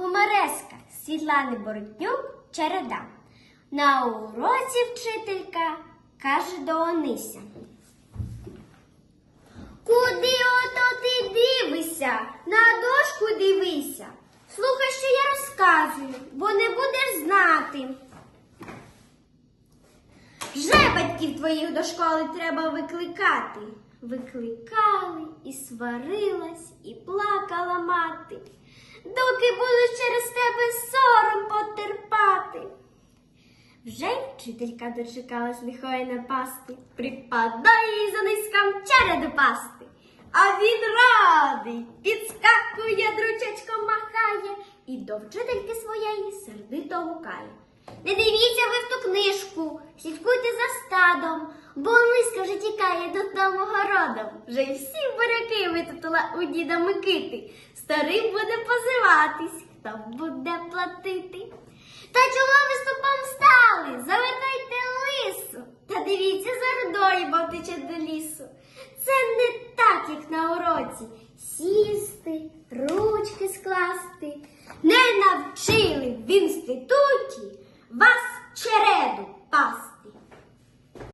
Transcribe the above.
Гумореска Світлани Боротнюк Череда. На уроці вчителька каже до Онися. Куди ото ти дивишся? На дошку дивися. Слухай, що я розказую, бо не будеш знати. Вже батьків твоїх до школи треба викликати. Викликали і сварилась, і плакала мати, доки буду через тебе сором потерпати. Вже вчителька дочекалась лихої напасти, припадає їй за низькам череду пасти. А він радий, підскакує, дручечком махає і до вчительки своєї сердито гукає. Не дивіться ви в ту книжку, слідкуйте за стадом, бо низька вже тікає додому городом. Вже й всі буряки витутила у діда Микити. Старий буде позиватись, хто буде платити. Та чого ви стопом стали? Завертайте лису. Та дивіться за рудою, бо втече до лісу. Це не так, як на уроці. Сісти, ручки скласти. Не навчили в інституті вас пасти.